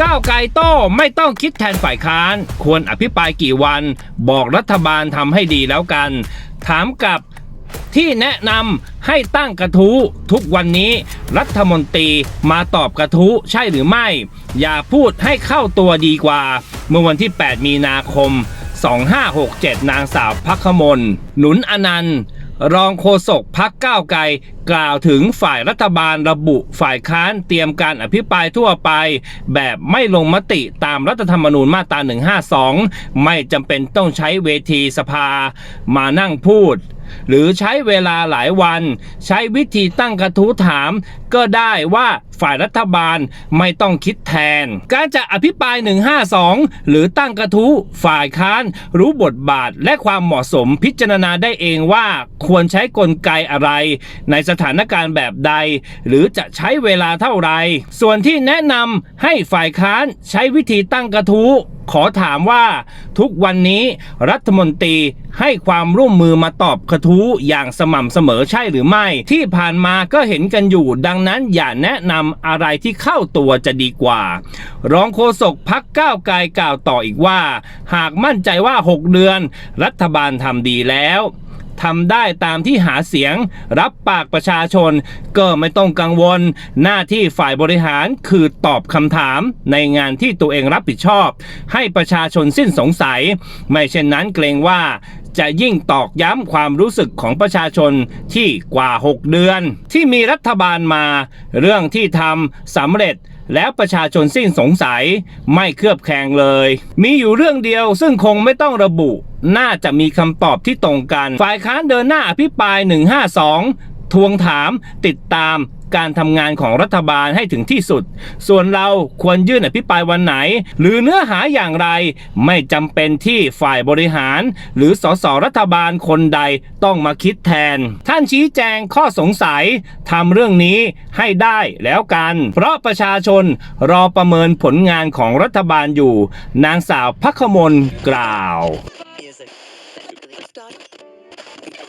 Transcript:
ก้าวไกลโต้ไม่ต้องคิดแทนฝ่ายค้าน ควรอภิปรายกี่วัน บอกรัฐบาลทำให้ดีแล้วกัน ถามกับที่แนะนำให้ตั้งกระทู้ทุกวันนี้ รัฐมนตรีมาตอบกระทู้ใช่หรือไม่ อย่าพูดให้เข้าตัวดีกว่า เมื่อวันที่ 8 มีนาคม 2567 นางสาวพักขมลหนุนอนันต์ รองโฆษกพักก้าวไกลกล่าวถึงฝ่ายรัฐบาลระบุฝ่ายค้านเตรียมการอภิปรายทั่วไป แบบไม่ลงมติตามรัฐธรรมนูญมาตรา 152 ไม่จำเป็นต้องใช้เวทีสภามานั่งพูด หรือใช้เวลาหลายวัน ใช้วิธีตั้งกระทู้ถาม ก็ได้ว่าฝ่ายรัฐบาลไม่ต้องคิดแทน การจะอภิปราย 152 หรือตั้งกระทู้ฝ่ายค้าน รู้บทบาทและความเหมาะสมพิจารณาได้เองว่าควรใช้กลไกอะไร ในสถานการณ์แบบใด หรือจะใช้เวลาเท่าไหรส่วนที่แนะนำให้ฝ่ายค้านใช้วิธีตั้งกระทู้ ขอถามว่าทุกวันนี้รัฐมนตรีให้ความร่วมมือมาตอบกระทู้อย่างสม่ำเสมอใช่หรือไม่ ที่ผ่านมาก็เห็นกันอยู่ดังนั้นอย่าแนะนำอะไรที่เข้าตัวจะดีกว่า รองโฆษกพักก้าวไกลกล่าวต่ออีกว่า หากมั่นใจว่า 6 เดือน รัฐบาลทำดีแล้ว ทำได้ตามที่หาเสียง รับปากประชาชน ก็ไม่ต้องกังวล หน้าที่ฝ่ายบริหารคือตอบคำถามในงานที่ตัวเองรับผิดชอบ ให้ประชาชนสิ้นสงสัย ไม่เช่นนั้นเกรงว่าจะยิ่งตอกย้ำความรู้สึกของประชาชนที่กว่า 6 เดือน ที่มีรัฐบาลมา เรื่องที่ทำสำเร็จ แล้วประชาชนสิ้นสงสัยไม่เคลือบแคลงเลย มีอยู่เรื่องเดียวซึ่งคงไม่ต้องระบุ น่าจะมีคำตอบที่ตรงกัน ฝ่ายค้านเดินหน้าอภิปราย 152 ทวงถามติดตามการทำงานของรัฐบาลให้ถึงที่สุด ส่วนเราควรยื่นอภิปรายวันไหน หรือเนื้อหาอย่างไร ไม่จำเป็นที่ฝ่ายบริหาร หรือสสรัฐบาลคนใดต้องมาคิดแทน ท่านชี้แจงข้อสงสัยทำเรื่องนี้ให้ได้แล้วกัน เพราะประชาชนรอประเมินผลงานของรัฐบาลอยู่ นางสาวพักขมลกล่าว